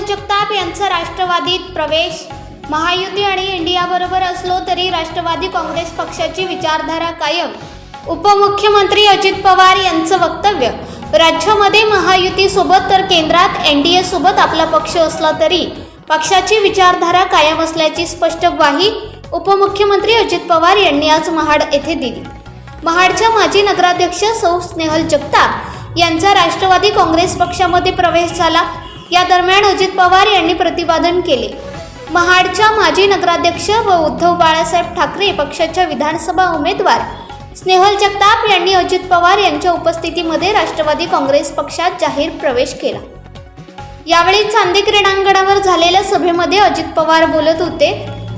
जगताप यांचा राष्ट्रवादीत प्रवेश. महायुती आणि इंडियाबरोबर असलो तरी राष्ट्रवादी काँग्रेस पक्षाची विचारधारा कायम. उपमुख्यमंत्री अजित पवार यांचं वक्तव्य राज्यामध्ये महायुतीसोबत तर केंद्रात एन डी एसोबत आपला पक्ष असला तरी पक्षाची विचारधारा कायम असल्याची स्पष्ट ग्वाही उपमुख्यमंत्री अजित पवार यांनी आज महाड येथे दिली. महाडच्या माजी नगराध्यक्ष सौ. स्नेहल जगताप यांचा राष्ट्रवादी काँग्रेस पक्षामध्ये प्रवेश झाला. या दरम्यान अजित पवार यांनी प्रतिपादन केले. महाडच्या माजी नगराध्यक्ष व उद्धव बाळासाहेब ठाकरे पक्षाच्या विधानसभा उमेदवार स्नेहल जगताप यांनी अजित पवार यांच्या उपस्थितीमध्ये राष्ट्रवादी काँग्रेस पक्षात जाहीर प्रवेश केला. यावेळी चांदी क्रीडांगणावर झालेल्या सभेमध्ये अजित पवार बोलत होते.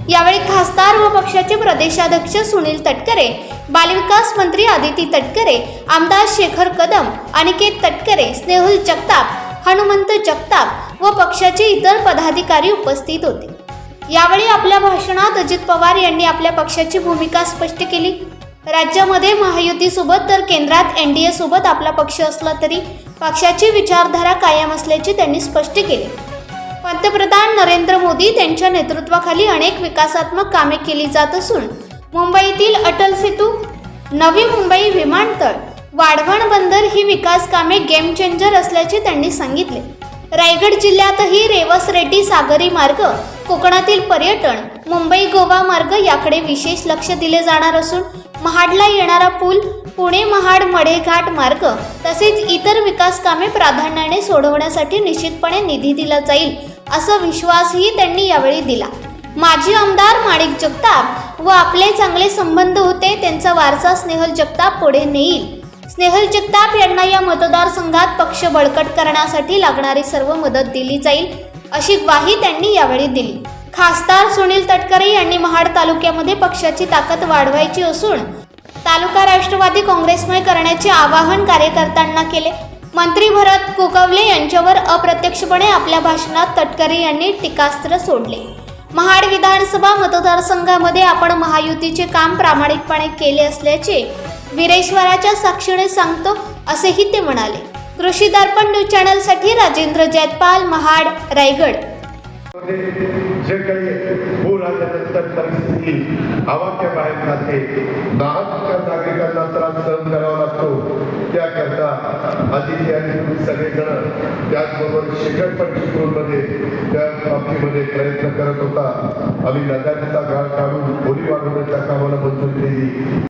यावेळी खासदार व पक्षाचे प्रदेशाध्यक्ष सुनील तटकरे बालविकास मंत्री आदिती तटकरे आमदार शेखर कदम अनिकेत तटकरे स्नेहल जगताप हनुमंत जगताप व पक्षाचे इतर पदाधिकारी उपस्थित होते. यावेळी आपल्या भाषणात अजित पवार यांनी आपल्या पक्षाची भूमिका स्पष्ट केली. राज्यामध्ये महायुतीसोबत तर केंद्रात एन डी एसोबत आपला पक्ष असला तरी पक्षाची विचारधारा कायम असल्याचे त्यांनी स्पष्ट केले. पंतप्रधान नरेंद्र मोदी त्यांच्या नेतृत्वाखाली अनेक विकासात्मक कामे केली जात असून मुंबईतील अटल सेतू नवी मुंबई विमानतळ वाढवण बंदर ही विकास कामे गेम चेंजर असल्याचे त्यांनी सांगितले. रायगड जिल्ह्यातही रेवस रेड्डी सागरी मार्ग कोकणातील पर्यटन मुंबई गोवा मार्ग याकडे विशेष लक्ष दिले जाणार असून महाडला येणारा पूल पुणे महाड मढेघाट मार्ग तसेच इतर विकास कामे प्राधान्याने सोडवण्यासाठी निश्चितपणे निधी दिला जाईल असा विश्वासही त्यांनी यावेळी दिला. माजी आमदार माणिक जगताप व आपले चांगले संबंध होते त्यांचा वारसा स्नेहल जगताप पुढे नेईल. स्नेहल जगताप यांना या मतदारसंघात पक्ष बळकट करण्यासाठी लागणारी सर्व मदत दिली जाईल अशी ग्वाही त्यांनी यावेळी दिली. खासदार सुनील तटकरे यांनी महाड तालुक्यामध्ये पक्षाची ताकद वाढवायची असून तालुका राष्ट्रवादी काँग्रेसमय करण्याचे आवाहन कार्यकर्त्यांना केले. मंत्री भरत कुकवले यांच्यावर अप्रत्यक्षपणे आपल्या भाषणात तटकरे यांनी टीकास्त्र सोडले. महाड विधानसभा मतदारसंघामध्ये आपण महायुतीचे काम प्रामाणिकपणे केले असल्याचे वीरेश्वराच्या साक्षीने सांगतो असेही ते म्हणाले. कृषी दर्पण न्यूज चॅनलसाठी राजेंद्र जयपाल महाड रायगड. जे काही पूर आल्यानंतर परिस्थिती आवाक्या बाहेर जाते. नागरिक नागरिकांना त्रास सहन करावा लागतो. त्याकरता आदिती आणि तुम्ही सगळेजण त्याचबरोबर शेखर पण स्कूलमध्ये त्या बाबतीमध्ये प्रयत्न करत होता. आम्ही नद्यांचा गाळ काढून खोली वाढवण्याच्या कामाला मंजुरी दिली